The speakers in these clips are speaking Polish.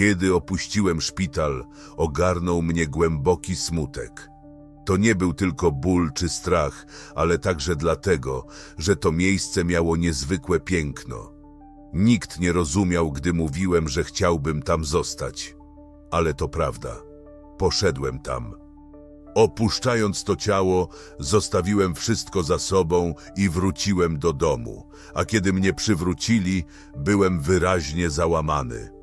Kiedy opuściłem szpital, ogarnął mnie głęboki smutek. To nie był tylko ból czy strach, ale także dlatego, że to miejsce miało niezwykłe piękno. Nikt nie rozumiał, gdy mówiłem, że chciałbym tam zostać. Ale to prawda. Poszedłem tam. Opuszczając to ciało, zostawiłem wszystko za sobą i wróciłem do domu, a kiedy mnie przywrócili, byłem wyraźnie załamany.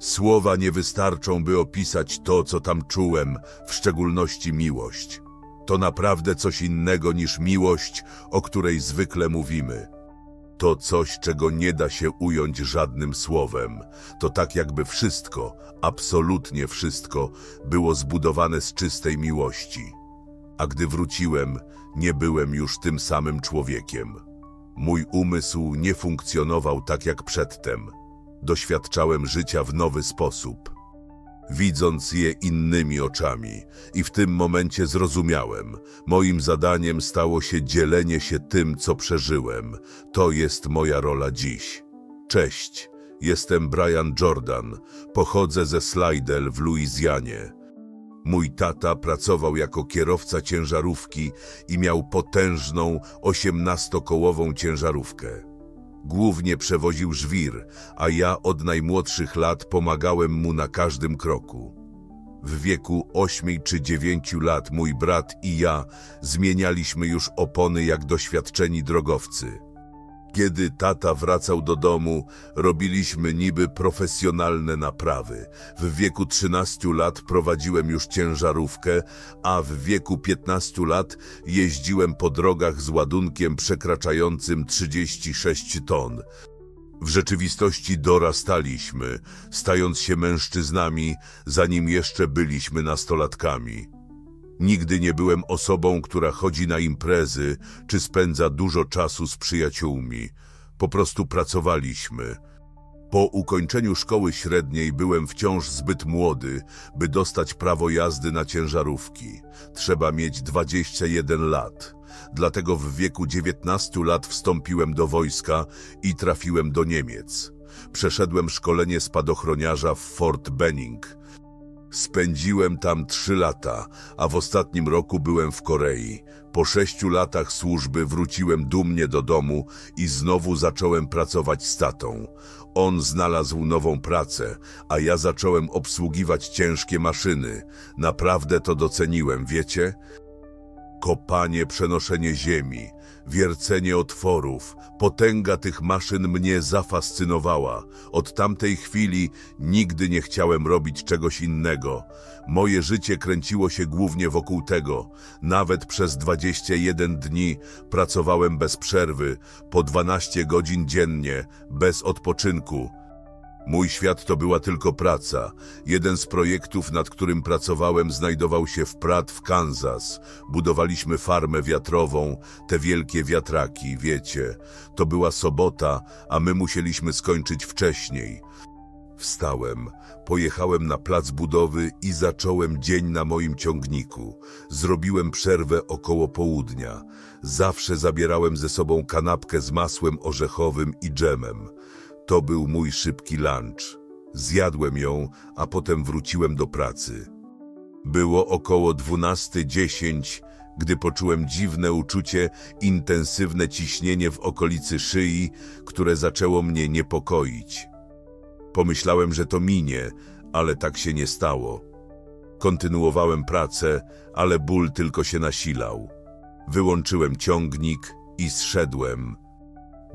Słowa nie wystarczą, by opisać to, co tam czułem, w szczególności miłość. To naprawdę coś innego niż miłość, o której zwykle mówimy. To coś, czego nie da się ująć żadnym słowem. To tak jakby wszystko, absolutnie wszystko, było zbudowane z czystej miłości. A gdy wróciłem, nie byłem już tym samym człowiekiem. Mój umysł nie funkcjonował tak jak przedtem. Doświadczałem życia w nowy sposób, widząc je innymi oczami. I w tym momencie zrozumiałem, moim zadaniem stało się dzielenie się tym, co przeżyłem. To jest moja rola dziś. Cześć, jestem Brian Jordan, pochodzę ze Slidell w Luizjanie. Mój tata pracował jako kierowca ciężarówki i miał potężną, osiemnastokołową ciężarówkę. Głównie przewoził żwir, a ja od najmłodszych lat pomagałem mu na każdym kroku. W wieku 8 czy 9 lat mój brat i ja zmienialiśmy już opony jak doświadczeni drogowcy. Kiedy tata wracał do domu, robiliśmy niby profesjonalne naprawy. W wieku 13 lat prowadziłem już ciężarówkę, a w wieku 15 lat jeździłem po drogach z ładunkiem przekraczającym 36 ton. W rzeczywistości dorastaliśmy, stając się mężczyznami, zanim jeszcze byliśmy nastolatkami. Nigdy nie byłem osobą, która chodzi na imprezy czy spędza dużo czasu z przyjaciółmi. Po prostu pracowaliśmy. Po ukończeniu szkoły średniej byłem wciąż zbyt młody, by dostać prawo jazdy na ciężarówki. Trzeba mieć 21 lat. Dlatego w wieku 19 lat wstąpiłem do wojska i trafiłem do Niemiec. Przeszedłem szkolenie spadochroniarza w Fort Benning. Spędziłem tam trzy lata, a w ostatnim roku byłem w Korei. Po sześciu latach służby wróciłem dumnie do domu i znowu zacząłem pracować z tatą. On znalazł nową pracę, a ja zacząłem obsługiwać ciężkie maszyny. Naprawdę to doceniłem, wiecie? Kopanie, przenoszenie ziemi, wiercenie otworów, potęga tych maszyn mnie zafascynowała. Od tamtej chwili nigdy nie chciałem robić czegoś innego. Moje życie kręciło się głównie wokół tego. Nawet przez 21 dni pracowałem bez przerwy, po 12 godzin dziennie, bez odpoczynku. Mój świat to była tylko praca. Jeden z projektów, nad którym pracowałem, znajdował się w Pratt w Kansas. Budowaliśmy farmę wiatrową, te wielkie wiatraki, wiecie. To była sobota, a my musieliśmy skończyć wcześniej. Wstałem, pojechałem na plac budowy i zacząłem dzień na moim ciągniku. Zrobiłem przerwę około południa. Zawsze zabierałem ze sobą kanapkę z masłem orzechowym i dżemem. To był mój szybki lunch. Zjadłem ją, a potem wróciłem do pracy. Było około 12.10, gdy poczułem dziwne uczucie, intensywne ciśnienie w okolicy szyi, które zaczęło mnie niepokoić. Pomyślałem, że to minie, ale tak się nie stało. Kontynuowałem pracę, ale ból tylko się nasilał. Wyłączyłem ciągnik i zszedłem.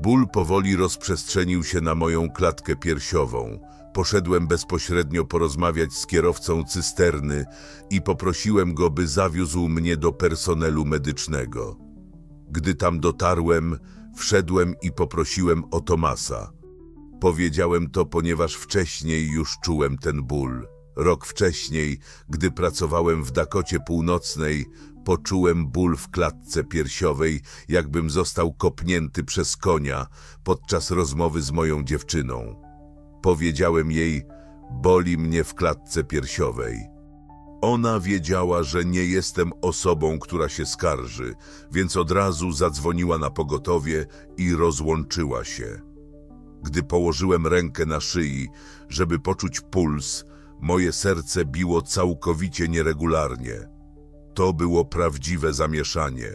Ból powoli rozprzestrzenił się na moją klatkę piersiową. Poszedłem bezpośrednio porozmawiać z kierowcą cysterny i poprosiłem go, by zawiózł mnie do personelu medycznego. Gdy tam dotarłem, wszedłem i poprosiłem o Tomasa. Powiedziałem to, ponieważ wcześniej już czułem ten ból. Rok wcześniej, gdy pracowałem w Dakocie Północnej, poczułem ból w klatce piersiowej, jakbym został kopnięty przez konia podczas rozmowy z moją dziewczyną. Powiedziałem jej, boli mnie w klatce piersiowej. Ona wiedziała, że nie jestem osobą, która się skarży, więc od razu zadzwoniła na pogotowie i rozłączyła się. Gdy położyłem rękę na szyi, żeby poczuć puls, moje serce biło całkowicie nieregularnie. To było prawdziwe zamieszanie.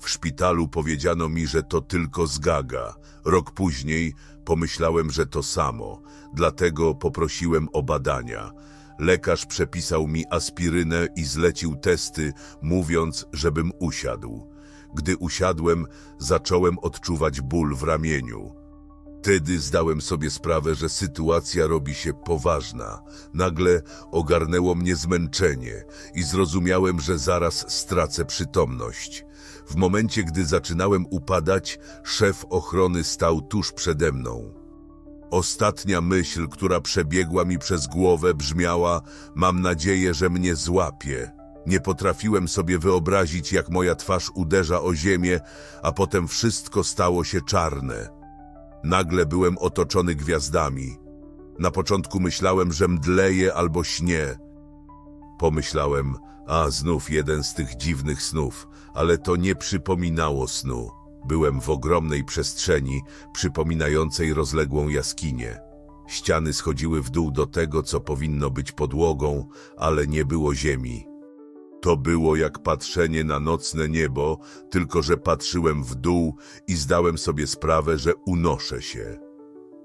W szpitalu powiedziano mi, że to tylko zgaga. Rok później pomyślałem, że to samo, dlatego poprosiłem o badania. Lekarz przepisał mi aspirynę i zlecił testy, mówiąc, żebym usiadł. Gdy usiadłem, zacząłem odczuwać ból w ramieniu. Wtedy zdałem sobie sprawę, że sytuacja robi się poważna. Nagle ogarnęło mnie zmęczenie i zrozumiałem, że zaraz stracę przytomność. W momencie, gdy zaczynałem upadać, szef ochrony stał tuż przede mną. Ostatnia myśl, która przebiegła mi przez głowę, brzmiała: Mam nadzieję, że mnie złapie. Nie potrafiłem sobie wyobrazić, jak moja twarz uderza o ziemię, a potem wszystko stało się czarne. Nagle byłem otoczony gwiazdami. Na początku myślałem, że mdleję albo śnię. Pomyślałem, a znów jeden z tych dziwnych snów, ale to nie przypominało snu. Byłem w ogromnej przestrzeni, przypominającej rozległą jaskinię. Ściany schodziły w dół do tego, co powinno być podłogą, ale nie było ziemi. To było jak patrzenie na nocne niebo, tylko że patrzyłem w dół i zdałem sobie sprawę, że unoszę się.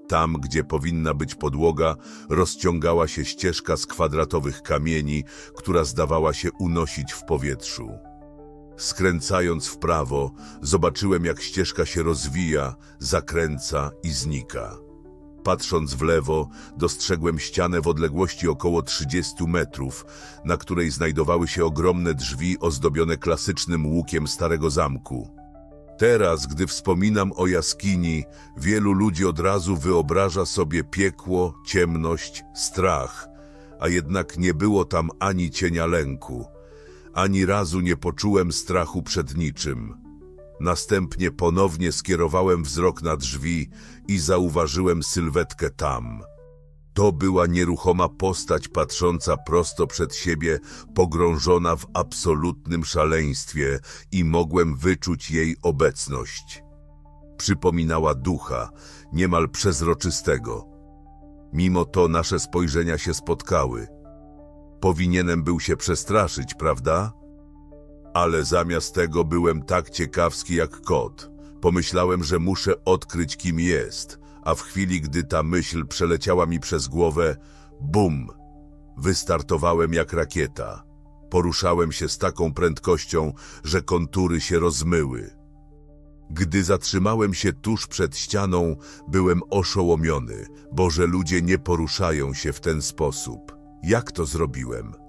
Tam, gdzie powinna być podłoga, rozciągała się ścieżka z kwadratowych kamieni, która zdawała się unosić w powietrzu. Skręcając w prawo, zobaczyłem, jak ścieżka się rozwija, zakręca i znika. Patrząc w lewo, dostrzegłem ścianę w odległości około 30 metrów, na której znajdowały się ogromne drzwi ozdobione klasycznym łukiem starego zamku. Teraz, gdy wspominam o jaskini, wielu ludzi od razu wyobraża sobie piekło, ciemność, strach, a jednak nie było tam ani cienia lęku. Ani razu nie poczułem strachu przed niczym. Następnie ponownie skierowałem wzrok na drzwi i zauważyłem sylwetkę tam. To była nieruchoma postać patrząca prosto przed siebie, pogrążona w absolutnym szaleństwie i mogłem wyczuć jej obecność. Przypominała ducha, niemal przezroczystego. Mimo to nasze spojrzenia się spotkały. Powinienem był się przestraszyć, prawda? Ale zamiast tego byłem tak ciekawski jak kot. Pomyślałem, że muszę odkryć, kim jest, a w chwili, gdy ta myśl przeleciała mi przez głowę, bum! Wystartowałem jak rakieta. Poruszałem się z taką prędkością, że kontury się rozmyły. Gdy zatrzymałem się tuż przed ścianą, byłem oszołomiony, bo że ludzie nie poruszają się w ten sposób. Jak to zrobiłem?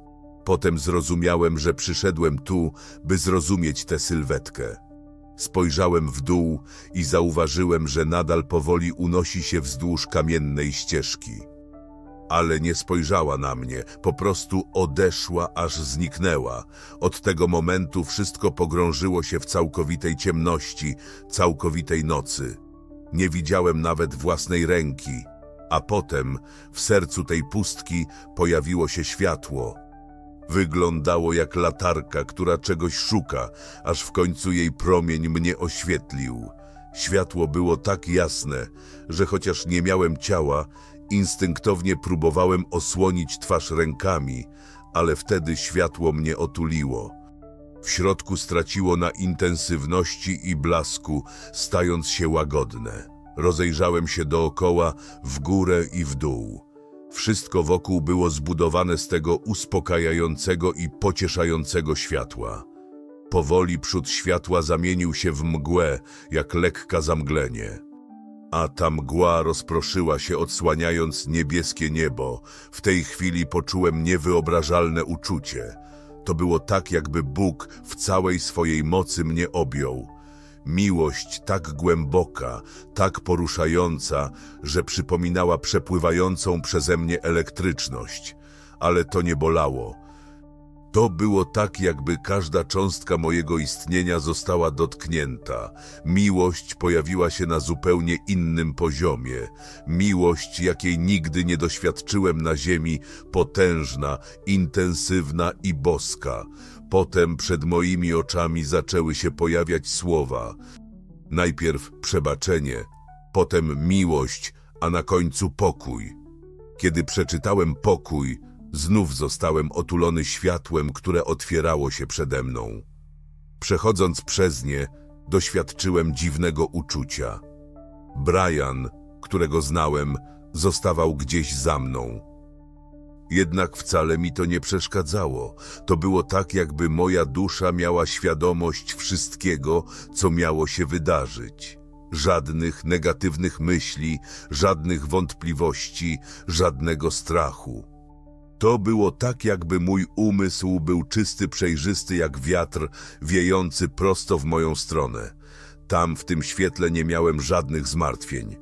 Potem zrozumiałem, że przyszedłem tu, by zrozumieć tę sylwetkę. Spojrzałem w dół i zauważyłem, że nadal powoli unosi się wzdłuż kamiennej ścieżki. Ale nie spojrzała na mnie, po prostu odeszła, aż zniknęła. Od tego momentu wszystko pogrążyło się w całkowitej ciemności, całkowitej nocy. Nie widziałem nawet własnej ręki. A potem, w sercu tej pustki, pojawiło się światło. Wyglądało jak latarka, która czegoś szuka, aż w końcu jej promień mnie oświetlił. Światło było tak jasne, że chociaż nie miałem ciała, instynktownie próbowałem osłonić twarz rękami, ale wtedy światło mnie otuliło. W środku straciło na intensywności i blasku, stając się łagodne. Rozejrzałem się dookoła, w górę i w dół. Wszystko wokół było zbudowane z tego uspokajającego i pocieszającego światła. Powoli przód światła zamienił się w mgłę, jak lekka zamglenie. A ta mgła rozproszyła się, odsłaniając niebieskie niebo. W tej chwili poczułem niewyobrażalne uczucie. To było tak, jakby Bóg w całej swojej mocy mnie objął. Miłość tak głęboka, tak poruszająca, że przypominała przepływającą przeze mnie elektryczność. Ale to nie bolało. To było tak, jakby każda cząstka mojego istnienia została dotknięta. Miłość pojawiła się na zupełnie innym poziomie. Miłość, jakiej nigdy nie doświadczyłem na ziemi, potężna, intensywna i boska. Potem przed moimi oczami zaczęły się pojawiać słowa. Najpierw przebaczenie, potem miłość, a na końcu pokój. Kiedy przeczytałem pokój, znów zostałem otulony światłem, które otwierało się przede mną. Przechodząc przez nie, doświadczyłem dziwnego uczucia. Brian, którego znałem, zostawał gdzieś za mną. Jednak wcale mi to nie przeszkadzało. To było tak, jakby moja dusza miała świadomość wszystkiego, co miało się wydarzyć. Żadnych negatywnych myśli, żadnych wątpliwości, żadnego strachu. To było tak, jakby mój umysł był czysty, przejrzysty jak wiatr, wiejący prosto w moją stronę. Tam w tym świetle nie miałem żadnych zmartwień.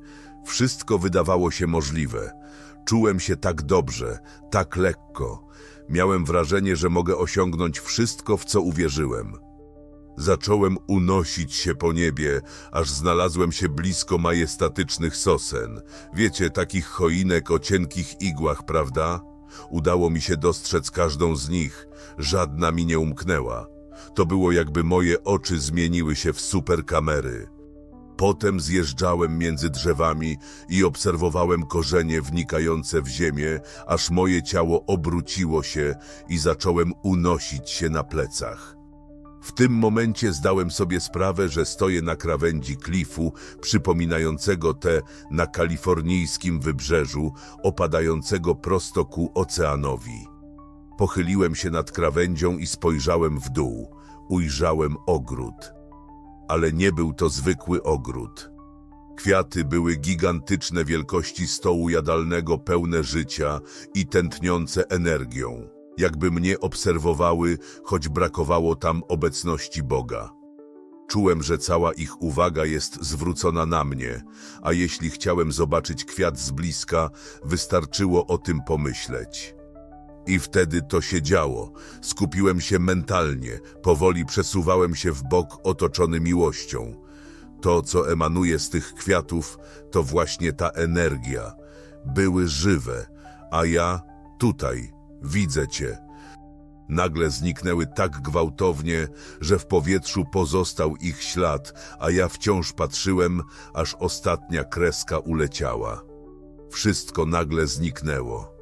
Wszystko wydawało się możliwe. Czułem się tak dobrze, tak lekko. Miałem wrażenie, że mogę osiągnąć wszystko, w co uwierzyłem. Zacząłem unosić się po niebie, aż znalazłem się blisko majestatycznych sosen. Wiecie, takich choinek o cienkich igłach, prawda? Udało mi się dostrzec każdą z nich, żadna mi nie umknęła. To było jakby moje oczy zmieniły się w superkamery. Potem zjeżdżałem między drzewami i obserwowałem korzenie wnikające w ziemię, aż moje ciało obróciło się i zacząłem unosić się na plecach. W tym momencie zdałem sobie sprawę, że stoję na krawędzi klifu przypominającego te na kalifornijskim wybrzeżu, opadającego prosto ku oceanowi. Pochyliłem się nad krawędzią i spojrzałem w dół. Ujrzałem ogród. Ale nie był to zwykły ogród. Kwiaty były gigantyczne wielkości stołu jadalnego, pełne życia i tętniące energią, jakby mnie obserwowały, choć brakowało tam obecności Boga. Czułem, że cała ich uwaga jest zwrócona na mnie, a jeśli chciałem zobaczyć kwiat z bliska, wystarczyło o tym pomyśleć. I wtedy to się działo. Skupiłem się mentalnie, powoli przesuwałem się w bok otoczony miłością. To, co emanuje z tych kwiatów, to właśnie ta energia. Były żywe, a ja tutaj widzę cię. Nagle zniknęły tak gwałtownie, że w powietrzu pozostał ich ślad, a ja wciąż patrzyłem, aż ostatnia kreska uleciała. Wszystko nagle zniknęło.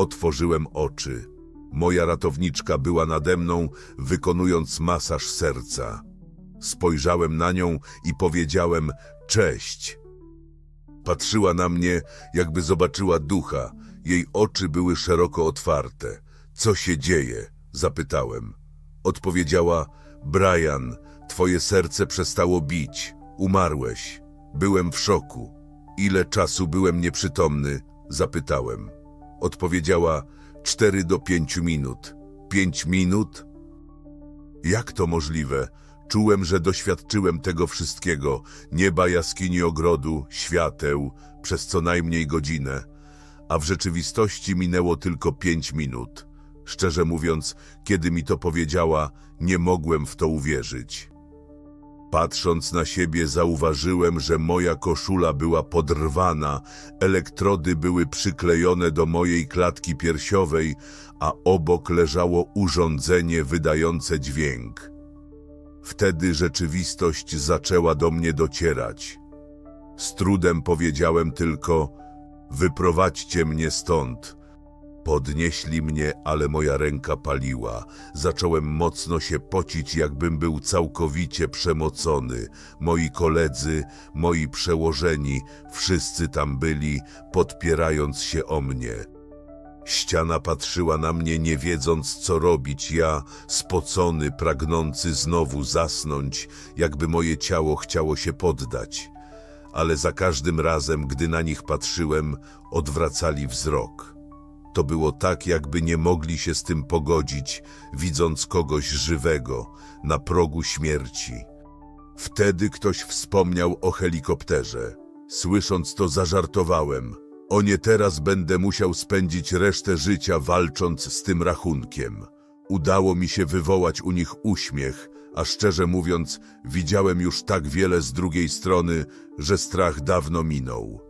Otworzyłem oczy. Moja ratowniczka była nade mną, wykonując masaż serca. Spojrzałem na nią i powiedziałem cześć. Patrzyła na mnie, jakby zobaczyła ducha. Jej oczy były szeroko otwarte. Co się dzieje? Zapytałem. Odpowiedziała, Brian, twoje serce przestało bić. Umarłeś. Byłem w szoku. Ile czasu byłem nieprzytomny? Zapytałem. Odpowiedziała, cztery do pięciu minut. Pięć minut? Jak to możliwe? Czułem, że doświadczyłem tego wszystkiego, nieba, jaskini, ogrodu, świateł, przez co najmniej godzinę, a w rzeczywistości minęło tylko pięć minut. Szczerze mówiąc, kiedy mi to powiedziała, nie mogłem w to uwierzyć. Patrząc na siebie, zauważyłem, że moja koszula była podrwana, elektrody były przyklejone do mojej klatki piersiowej, a obok leżało urządzenie wydające dźwięk. Wtedy rzeczywistość zaczęła do mnie docierać. Z trudem powiedziałem tylko: Wyprowadźcie mnie stąd. Podnieśli mnie, ale moja ręka paliła. Zacząłem mocno się pocić, jakbym był całkowicie przemocony. Moi koledzy, moi przełożeni, wszyscy tam byli, podpierając się o mnie. Ściana patrzyła na mnie, nie wiedząc, co robić. Ja, spocony, pragnący znowu zasnąć, jakby moje ciało chciało się poddać. Ale za każdym razem, gdy na nich patrzyłem, odwracali wzrok. To było tak, jakby nie mogli się z tym pogodzić, widząc kogoś żywego, na progu śmierci. Wtedy ktoś wspomniał o helikopterze. Słysząc to, zażartowałem. O nie teraz będę musiał spędzić resztę życia walcząc z tym rachunkiem. Udało mi się wywołać u nich uśmiech, a szczerze mówiąc, widziałem już tak wiele z drugiej strony, że strach dawno minął.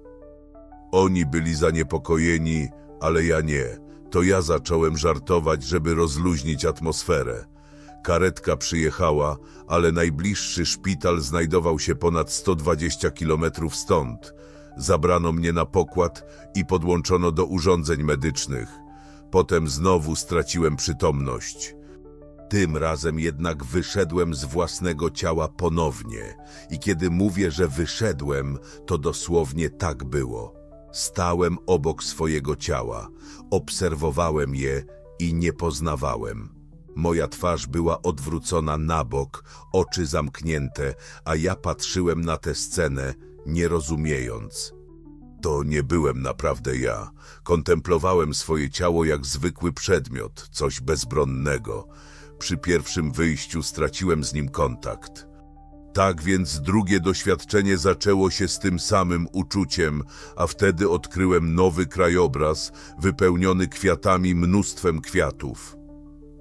Oni byli zaniepokojeni, ale ja nie. To ja zacząłem żartować, żeby rozluźnić atmosferę. Karetka przyjechała, ale najbliższy szpital znajdował się ponad 120 kilometrów stąd. Zabrano mnie na pokład i podłączono do urządzeń medycznych. Potem znowu straciłem przytomność. Tym razem jednak wyszedłem z własnego ciała ponownie. I kiedy mówię, że wyszedłem, to dosłownie tak było. Stałem obok swojego ciała, obserwowałem je i nie poznawałem. Moja twarz była odwrócona na bok, oczy zamknięte, a ja patrzyłem na tę scenę, nie rozumiejąc. To nie byłem naprawdę ja. Kontemplowałem swoje ciało jak zwykły przedmiot, coś bezbronnego. Przy pierwszym wyjściu straciłem z nim kontakt. Tak więc drugie doświadczenie zaczęło się z tym samym uczuciem, a wtedy odkryłem nowy krajobraz, wypełniony kwiatami mnóstwem kwiatów.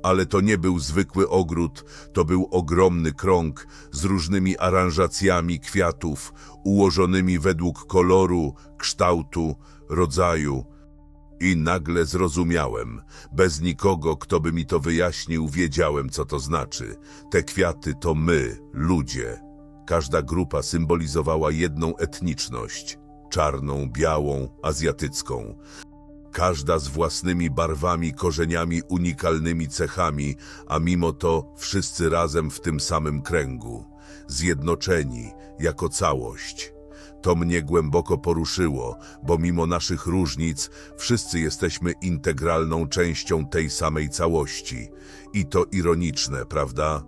Ale to nie był zwykły ogród, to był ogromny krąg z różnymi aranżacjami kwiatów, ułożonymi według koloru, kształtu, rodzaju. I nagle zrozumiałem, bez nikogo, kto by mi to wyjaśnił, wiedziałem, co to znaczy. Te kwiaty to my, ludzie. Każda grupa symbolizowała jedną etniczność czarną, białą, azjatycką. Każda z własnymi barwami, korzeniami, unikalnymi cechami, a mimo to wszyscy razem w tym samym kręgu, zjednoczeni jako całość. To mnie głęboko poruszyło, bo mimo naszych różnic wszyscy jesteśmy integralną częścią tej samej całości. I to ironiczne, prawda?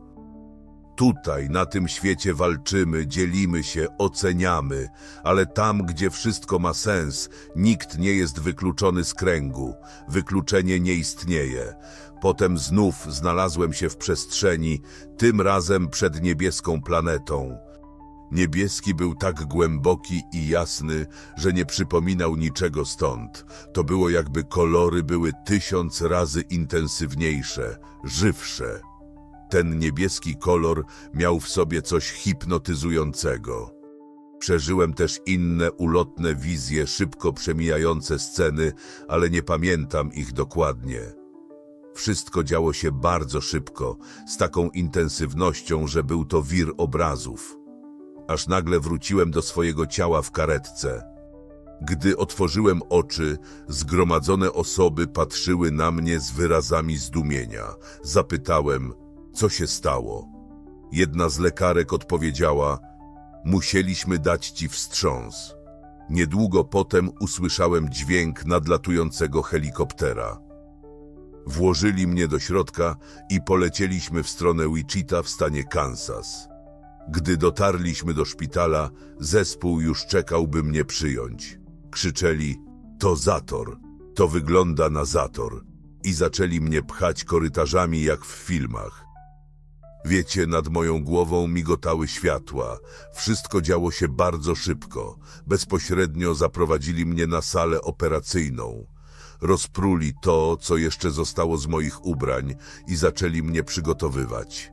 Tutaj, na tym świecie walczymy, dzielimy się, oceniamy, ale tam, gdzie wszystko ma sens, nikt nie jest wykluczony z kręgu. Wykluczenie nie istnieje. Potem znów znalazłem się w przestrzeni, tym razem przed niebieską planetą. Niebieski był tak głęboki i jasny, że nie przypominał niczego stąd. To było jakby kolory były tysiąc razy intensywniejsze, żywsze. Ten niebieski kolor miał w sobie coś hipnotyzującego. Przeżyłem też inne ulotne wizje, szybko przemijające sceny, ale nie pamiętam ich dokładnie. Wszystko działo się bardzo szybko, z taką intensywnością, że był to wir obrazów. Aż nagle wróciłem do swojego ciała w karetce. Gdy otworzyłem oczy, zgromadzone osoby patrzyły na mnie z wyrazami zdumienia. Zapytałem, co się stało. Jedna z lekarek odpowiedziała: Musieliśmy dać ci wstrząs. Niedługo potem usłyszałem dźwięk nadlatującego helikoptera. Włożyli mnie do środka i polecieliśmy w stronę Wichita w stanie Kansas. Gdy dotarliśmy do szpitala, zespół już czekał, by mnie przyjąć. Krzyczeli: To zator, to wygląda na zator. I zaczęli mnie pchać korytarzami jak w filmach. Wiecie, nad moją głową migotały światła. Wszystko działo się bardzo szybko. Bezpośrednio zaprowadzili mnie na salę operacyjną. Rozpruli to, co jeszcze zostało z moich ubrań i zaczęli mnie przygotowywać.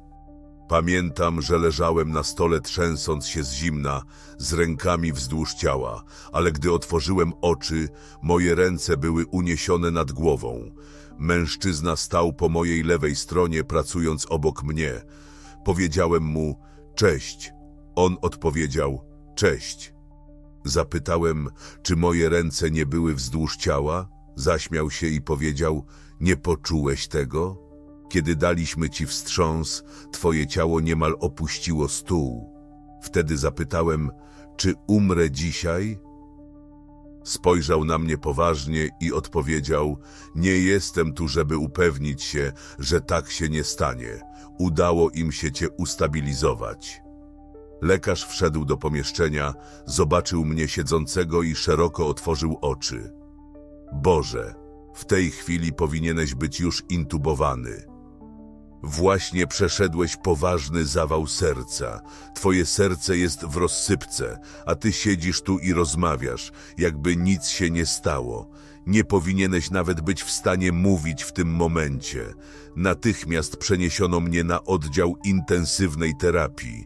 Pamiętam, że leżałem na stole trzęsąc się z zimna, z rękami wzdłuż ciała, ale gdy otworzyłem oczy, moje ręce były uniesione nad głową. Mężczyzna stał po mojej lewej stronie, pracując obok mnie. Powiedziałem mu, cześć. On odpowiedział, cześć. Zapytałem, czy moje ręce nie były wzdłuż ciała? Zaśmiał się i powiedział, nie poczułeś tego? Kiedy daliśmy ci wstrząs, twoje ciało niemal opuściło stół. Wtedy zapytałem, czy umrę dzisiaj? Spojrzał na mnie poważnie i odpowiedział: Nie jestem tu, żeby upewnić się, że tak się nie stanie. Udało im się cię ustabilizować. Lekarz wszedł do pomieszczenia, zobaczył mnie siedzącego i szeroko otworzył oczy. Boże, w tej chwili powinieneś być już intubowany. Właśnie przeszedłeś poważny zawał serca. Twoje serce jest w rozsypce, a ty siedzisz tu i rozmawiasz, jakby nic się nie stało. Nie powinieneś nawet być w stanie mówić w tym momencie. Natychmiast przeniesiono mnie na oddział intensywnej terapii.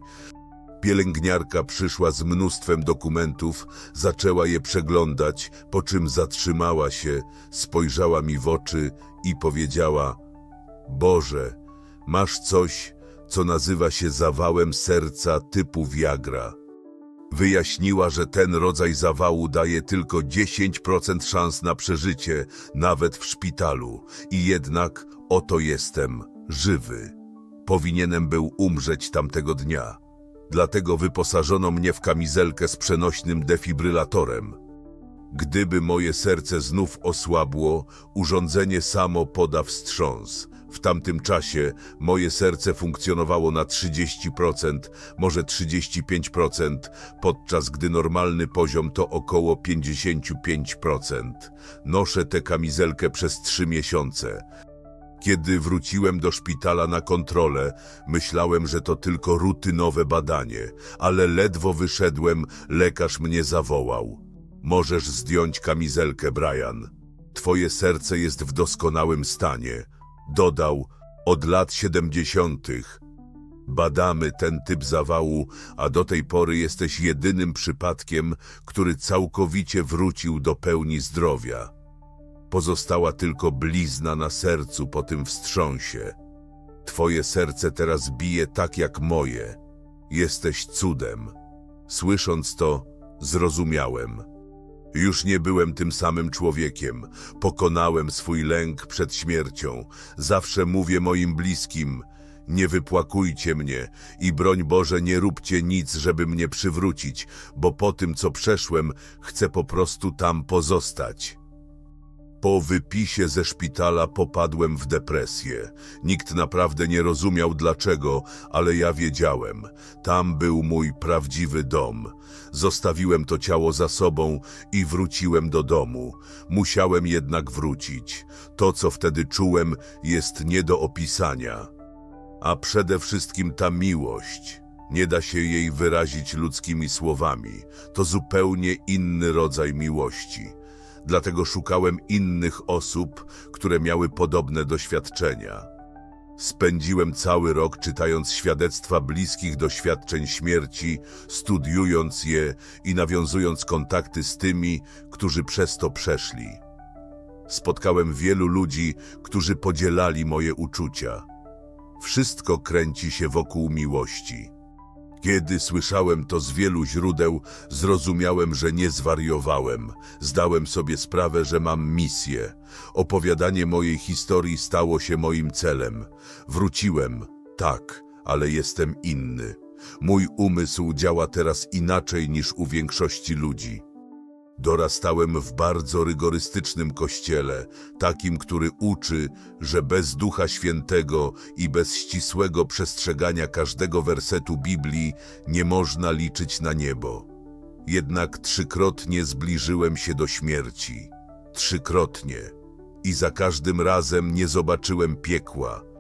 Pielęgniarka przyszła z mnóstwem dokumentów, zaczęła je przeglądać, po czym zatrzymała się, spojrzała mi w oczy i powiedziała: Boże, Masz coś, co nazywa się zawałem serca typu Viagra. Wyjaśniła, że ten rodzaj zawału daje tylko 10% szans na przeżycie, nawet w szpitalu. I jednak oto jestem, żywy. Powinienem był umrzeć tamtego dnia. Dlatego wyposażono mnie w kamizelkę z przenośnym defibrylatorem. Gdyby moje serce znów osłabło, urządzenie samo poda wstrząs. W tamtym czasie moje serce funkcjonowało na 30%, może 35%, podczas gdy normalny poziom to około 55%. Noszę tę kamizelkę przez trzy miesiące. Kiedy wróciłem do szpitala na kontrolę, myślałem, że to tylko rutynowe badanie, ale ledwo wyszedłem, lekarz mnie zawołał. Możesz zdjąć kamizelkę, Brian. Twoje serce jest w doskonałym stanie. Dodał, od lat siedemdziesiątych. Badamy ten typ zawału, a do tej pory jesteś jedynym przypadkiem, który całkowicie wrócił do pełni zdrowia. Pozostała tylko blizna na sercu po tym wstrząsie. Twoje serce teraz bije tak jak moje. Jesteś cudem. Słysząc to, zrozumiałem. Już nie byłem tym samym człowiekiem. Pokonałem swój lęk przed śmiercią. Zawsze mówię moim bliskim: Nie wypłakujcie mnie i broń Boże, nie róbcie nic, żeby mnie przywrócić, bo po tym, co przeszłem, chcę po prostu tam pozostać. Po wypisie ze szpitala popadłem w depresję. Nikt naprawdę nie rozumiał dlaczego, ale ja wiedziałem. Tam był mój prawdziwy dom. Zostawiłem to ciało za sobą i wróciłem do domu. Musiałem jednak wrócić. To, co wtedy czułem, jest nie do opisania. A przede wszystkim ta miłość. Nie da się jej wyrazić ludzkimi słowami. To zupełnie inny rodzaj miłości. Dlatego szukałem innych osób, które miały podobne doświadczenia. Spędziłem cały rok czytając świadectwa bliskich doświadczeń śmierci, studiując je i nawiązując kontakty z tymi, którzy przez to przeszli. Spotkałem wielu ludzi, którzy podzielali moje uczucia. Wszystko kręci się wokół miłości. Kiedy słyszałem to z wielu źródeł, zrozumiałem, że nie zwariowałem. Zdałem sobie sprawę, że mam misję. Opowiadanie mojej historii stało się moim celem. Wróciłem, tak, ale jestem inny. Mój umysł działa teraz inaczej niż u większości ludzi. Dorastałem w bardzo rygorystycznym kościele, takim, który uczy, że bez Ducha Świętego i bez ścisłego przestrzegania każdego wersetu Biblii nie można liczyć na niebo. Jednak trzykrotnie zbliżyłem się do śmierci. Trzykrotnie. I za każdym razem nie zobaczyłem piekła.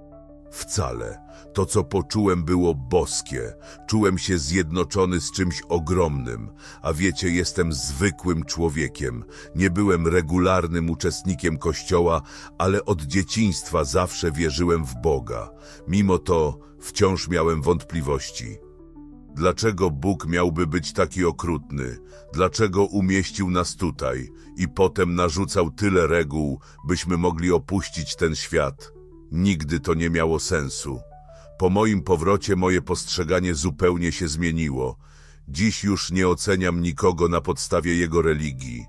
Wcale. To, co poczułem, było boskie. Czułem się zjednoczony z czymś ogromnym. A wiecie, jestem zwykłym człowiekiem. Nie byłem regularnym uczestnikiem kościoła, ale od dzieciństwa zawsze wierzyłem w Boga. Mimo to wciąż miałem wątpliwości. Dlaczego Bóg miałby być taki okrutny? Dlaczego umieścił nas tutaj i potem narzucał tyle reguł, byśmy mogli opuścić ten świat? Nigdy to nie miało sensu. Po moim powrocie moje postrzeganie zupełnie się zmieniło. Dziś już nie oceniam nikogo na podstawie jego religii.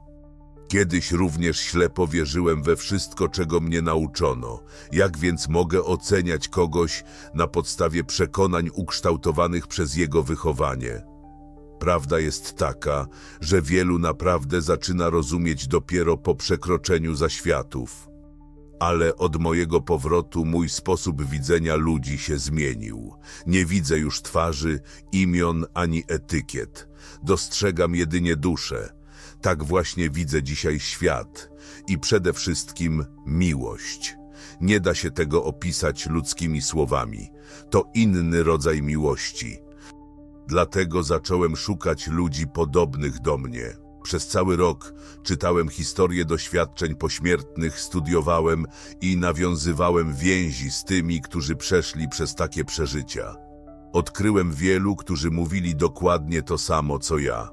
Kiedyś również ślepo wierzyłem we wszystko, czego mnie nauczono. Jak więc mogę oceniać kogoś na podstawie przekonań ukształtowanych przez jego wychowanie? Prawda jest taka, że wielu naprawdę zaczyna rozumieć dopiero po przekroczeniu zaświatów. Ale od mojego powrotu mój sposób widzenia ludzi się zmienił. Nie widzę już twarzy, imion ani etykiet. Dostrzegam jedynie duszę. Tak właśnie widzę dzisiaj świat i przede wszystkim miłość. Nie da się tego opisać ludzkimi słowami. To inny rodzaj miłości. Dlatego zacząłem szukać ludzi podobnych do mnie. Przez cały rok czytałem historie doświadczeń pośmiertnych, studiowałem i nawiązywałem więzi z tymi, którzy przeszli przez takie przeżycia. Odkryłem wielu, którzy mówili dokładnie to samo, co ja.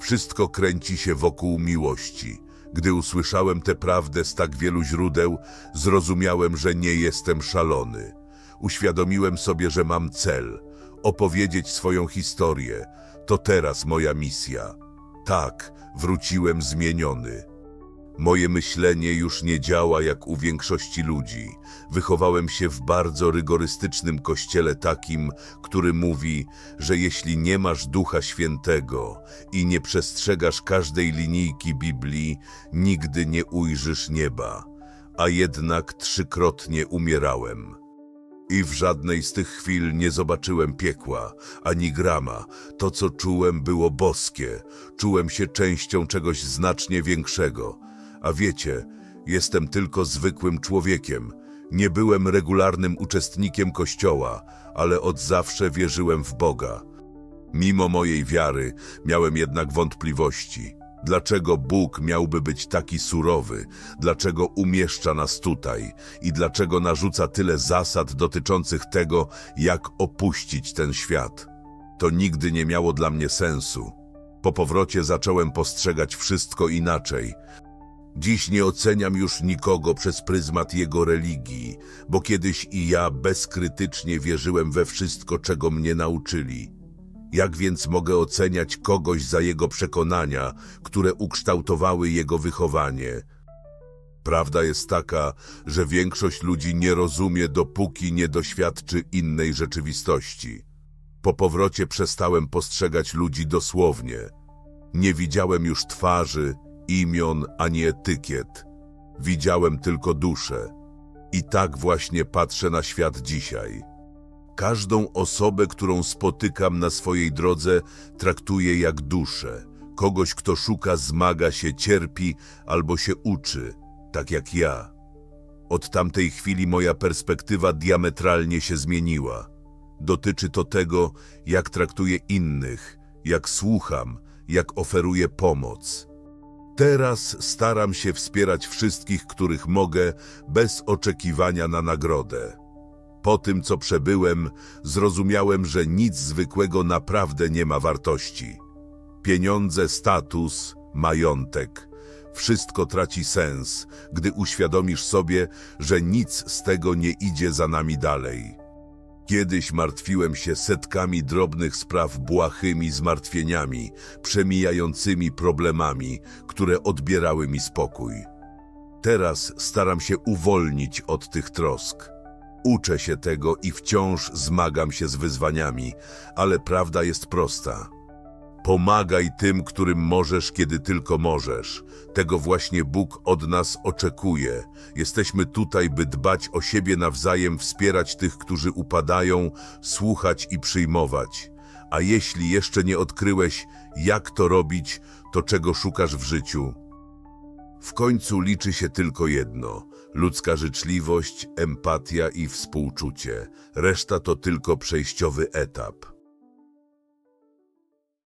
Wszystko kręci się wokół miłości. Gdy usłyszałem tę prawdę z tak wielu źródeł, zrozumiałem, że nie jestem szalony. Uświadomiłem sobie, że mam cel opowiedzieć swoją historię. To teraz moja misja. Tak, wróciłem zmieniony. Moje myślenie już nie działa jak u większości ludzi. Wychowałem się w bardzo rygorystycznym kościele takim, który mówi, że jeśli nie masz Ducha Świętego i nie przestrzegasz każdej linijki Biblii, nigdy nie ujrzysz nieba. A jednak trzykrotnie umierałem. I w żadnej z tych chwil nie zobaczyłem piekła, ani grama. To, co czułem, było boskie. Czułem się częścią czegoś znacznie większego. A wiecie, jestem tylko zwykłym człowiekiem. Nie byłem regularnym uczestnikiem kościoła, ale od zawsze wierzyłem w Boga. Mimo mojej wiary miałem jednak wątpliwości. Dlaczego Bóg miałby być taki surowy? Dlaczego umieszcza nas tutaj? I dlaczego narzuca tyle zasad dotyczących tego, jak opuścić ten świat? To nigdy nie miało dla mnie sensu. Po powrocie zacząłem postrzegać wszystko inaczej. Dziś nie oceniam już nikogo przez pryzmat jego religii, bo kiedyś i ja bezkrytycznie wierzyłem we wszystko, czego mnie nauczyli. Jak więc mogę oceniać kogoś za jego przekonania, które ukształtowały jego wychowanie? Prawda jest taka, że większość ludzi nie rozumie, dopóki nie doświadczy innej rzeczywistości. Po powrocie przestałem postrzegać ludzi dosłownie. Nie widziałem już twarzy, imion ani etykiet. Widziałem tylko duszę. I tak właśnie patrzę na świat dzisiaj. Każdą osobę, którą spotykam na swojej drodze, traktuję jak duszę. Kogoś, kto szuka, zmaga się, cierpi albo się uczy, tak jak ja. Od tamtej chwili moja perspektywa diametralnie się zmieniła. Dotyczy to tego, jak traktuję innych, jak słucham, jak oferuję pomoc. Teraz staram się wspierać wszystkich, których mogę, bez oczekiwania na nagrodę. Po tym, co przebyłem, zrozumiałem, że nic zwykłego naprawdę nie ma wartości. Pieniądze, status, majątek wszystko traci sens, gdy uświadomisz sobie, że nic z tego nie idzie za nami dalej. Kiedyś martwiłem się setkami drobnych spraw błahymi zmartwieniami, przemijającymi problemami, które odbierały mi spokój. Teraz staram się uwolnić od tych trosk. Uczę się tego i wciąż zmagam się z wyzwaniami, ale prawda jest prosta. Pomagaj tym, którym możesz, kiedy tylko możesz. Tego właśnie Bóg od nas oczekuje. Jesteśmy tutaj, by dbać o siebie nawzajem, wspierać tych, którzy upadają, słuchać i przyjmować. A jeśli jeszcze nie odkryłeś, jak to robić, to czego szukasz w życiu? W końcu liczy się tylko jedno: ludzka życzliwość, empatia i współczucie. Reszta to tylko przejściowy etap.